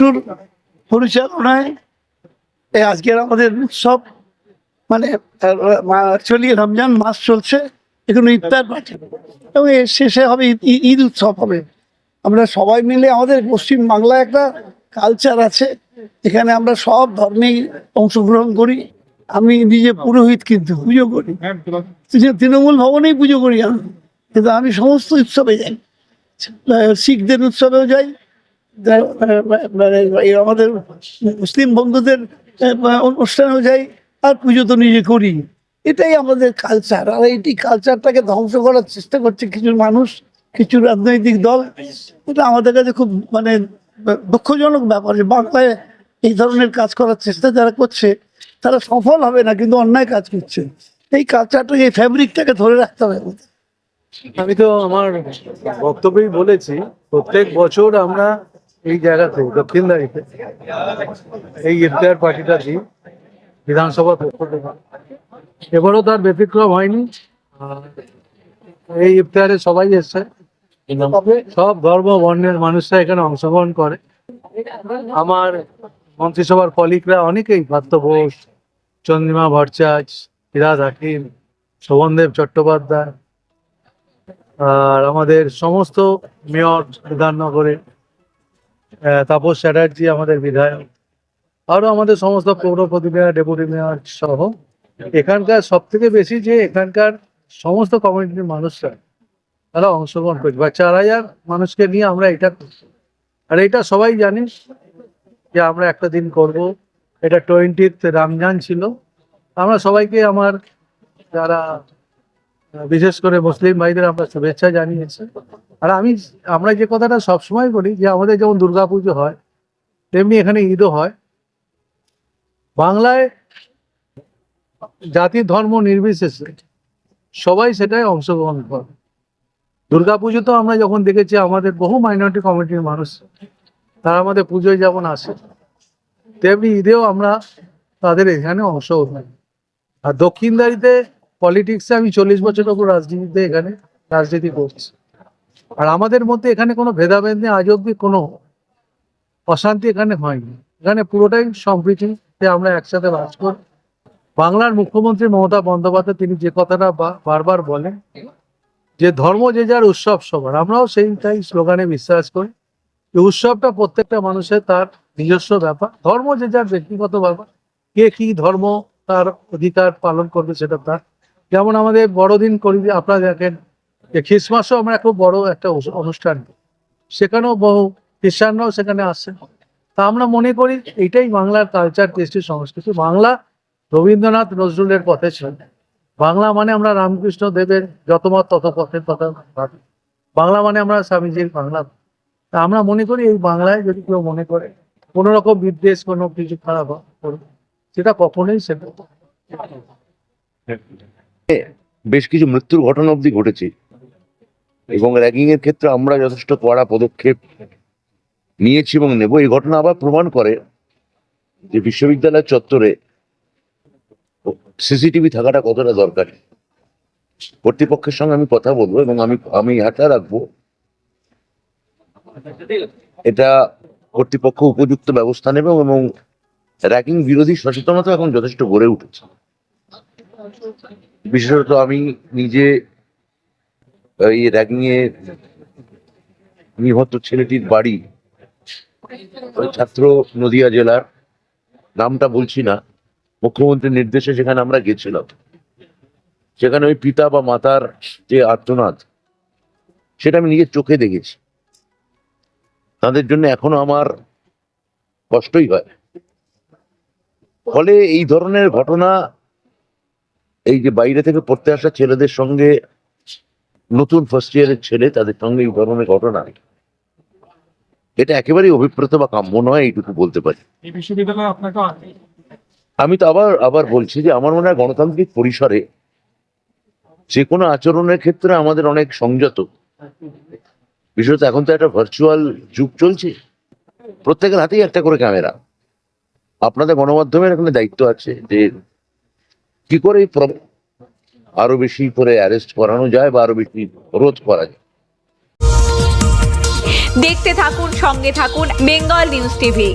বসুর পরিচালনায় এই আজকের আমাদের উৎসব মানে অ্যাকচুয়ালি রমজান মাস চলছে, এখন ইফতার পার্টি এবং এর শেষে হবে ঈদ- উৎসব হবে। আমরা সবাই মিলে আমাদের পশ্চিম বাংলায় একটা কালচার আছে। এখানে আমরা সব ধর্মেই অংশগ্রহণ করি। আমি নিজে পুরোহিত কিন্তু পুজো করি। তৃণ- তৃণমূল ভবনেই পুজো করি আমি। কিন্তু আমি সমস্ত উৎসবে যাই। শিখদের উৎসবেও যাই। আমাদের মুসলিম বন্ধুদের আহ, অনুষ্ঠানেও যাই আর পুজো তো নিজে করি। এটাই আমাদের কালচার আর এইটি কালচারটাকে ধ্বংস করার চেষ্টা করছে কিছু মানুষ কিছু রাজনৈতিক দল। এটা আমাদের কাছে খুব মানে দুঃখজনক ব্যাপার যে বাংলায় এই ধরনের কাজ করার চেষ্টা যারা করছে তারা সফল হবে না কিন্তু অন্যায় কাজ করছে। এই কালচারটাকে এই ফ্যাব্রিকটাকে ধরে রাখতে হবে আমি তো আমার বক্তব্যেই বলেছি প্রত্যেক বছর আমরা এই জায়গাতে দক্ষিণ দাঁড়িতে এই ইফতার পার্টিটা দিই বিধানসভা এবারও তার ব্যতিক্রম হয়নি। এই ইফতারে সবাই এসছে। সব ধর্ম বর্ণের মানুষরা এখানে অংশগ্রহণ করে। আমার মন্ত্রিসভার কলিগরা অনেকেই পার্থ ঘোষ চন্দ্রিমা ভট্টাচার্য ফিরাজ হাকিম শোভনদেব চট্টোপাধ্যায় আর আমাদের সমস্ত মেয়র বিধাননগরে আহ, তাপস চ্যাটার্জি আমাদের বিধায়ক, আরও আমাদের সমস্ত পৌর প্রতি মেয়র ডেপুটি মেয়র সহ। এখানকার সব থেকে বেশি যে এখানকার সমস্ত কমিউনিটির মানুষরা, তারা অংশগ্রহণ করছে। বা চার হাজার মানুষকে নিয়ে আমরা এটা আর এটা সবাই জানি যে আমরা একটা দিন করব। এটা টোয়েন্টিথ রমজান ছিল। আমরা সবাইকে আমার যারা বিশেষ করে মুসলিম ভাইদের আমরা শুভেচ্ছা জানিয়েছি। আর আমি, আমরা যে কথাটা সবসময় বলি যে আমাদের যেমন দুর্গাপুজো হয়, তেমনি এখানে ঈদও হয়। বাংলায় জাতি ধর্ম নির্বিশেষে সবাই সেটাই অংশগ্রহণ করে। দুর্গাপুজো তো আমরা যখন দেখেছি, আমাদের বহু মাইনরিটি কমিটির মানুষ, তারা আমাদের পুজোয় যেমন আসে, তেমনি ঈদেও আমরা তাদের এখানে অংশগ্রহণ আর দক্ষিণদারিতে পলিটিক্সে আমি চল্লিশ বছর ওপর রাজনীতিতে এখানে রাজনীতি করছি। আর আমাদের মধ্যে এখানে কোনো ভেদাভেদ নেই আজ অব্দি কোনো অশান্তি এখানে হয়নি। এখানে পুরোটাই সম্প্রীতিতে আমরা একসাথে বাস করি। বাংলার মুখ্যমন্ত্রী মমতা বন্দ্যোপাধ্যায় তিনি যে কথাটা বারবার বলেন যে ধর্ম যে যার উৎসব সবার আমরাও সেইটাই স্লোগানে বিশ্বাস করি। যে উৎসবটা প্রত্যেকটা মানুষের তার নিজস্ব ব্যাপার। ধর্ম যে যার ব্যক্তিগত ব্যাপার কে কি ধর্ম তার অধিকার পালন করবে সেটা তার যেমন আমাদের বড়দিন করি, আপনারা দেখেন যে খ্রিসমাসও আমরা খুব বড় একটা অনুষ্ঠান। সেখানেও বহু খ্রিস্টানরাও সেখানে আসে তা আমরা মনে করি এটাই বাংলার কালচার কৃষ্টি, সংস্কৃতি। বাংলা রবীন্দ্রনাথ নজরুলের পথে ছিল। বাংলা মানে আমরা রামকৃষ্ণ দেবের যত মত তত পথের কথা ভাবি। বাংলা মানে আমরা স্বামীজির বাংলা। তা আমরা মনে করি এই বাংলায় যদি কেউ মনে করে কোনো রকম বিদ্বেষ, কোনো কিছু খারাপ সেটা কখনোই সেটা বেশ কিছু মৃত্যুর ঘটনা অবধি ঘটেছে। এবং র্যাগিং এর ক্ষেত্রে আমরা যথেষ্ট কড়া পদক্ষেপ নিয়েছি এবং নেব। এই ঘটনা আবার প্রমাণ করে যে বিশ্ববিদ্যালয় চত্বরে সিসিটিভি থাকাটা কতটা দরকারি। কর্তৃপক্ষের সঙ্গে আমি কথা বলব এবং আমি আমি আশা রাখব। এটা কর্তৃপক্ষ উপযুক্ত ব্যবস্থা নেবে এবং র্যাগিং বিরোধী সচেতনতা এখন যথেষ্ট গড়ে উঠেছে। বিশেষত আমি নিজে এই র্যাগিং এ নিহত ছেলেটির বাড়ি ছাত্র নদিয়া জেলার, নামটা বলছি না, মুখ্যমন্ত্রীর নির্দেশে সেখানে আমরা গেছিলাম। সেখানে ওই পিতা বা মাতার যে আর্তনাদ, সেটা আমি নিজের চোখে দেখেছি। তাদের জন্য এখনও আমার কষ্টই হয়। ফলে এই ধরনের ঘটনা এই যে বাইরে থেকে পড়তে আসা ছেলেদের সঙ্গে নতুন ফার্স্ট ইয়ারের ছেলে তাদের সঙ্গে এই ধরনের ঘটনা এটা একেবারেই অভিপ্রেত বা কাম্য নয় এইটুকু বলতে পারি। আমি তো আবার আবার বলছি যে আমার মনে হয় গণতান্ত্রিক পরিসরে যে কোনো আচরণের ক্ষেত্রে আমাদের অনেক সংযত। বিশেষত এখন তো একটা ভার্চুয়াল যুগ চলছে। প্রত্যেকের হাতেই একটা করে ক্যামেরা আপনাদের গণমাধ্যমের এখানে দায়িত্ব আছে যে কি করে আরও বেশি করে অ্যারেস্ট করানো যায় বা আরও বেশি রোধ করা যায়? দেখতে থাকুন, সঙ্গে থাকুন, বেঙ্গল নিউজ টিভি।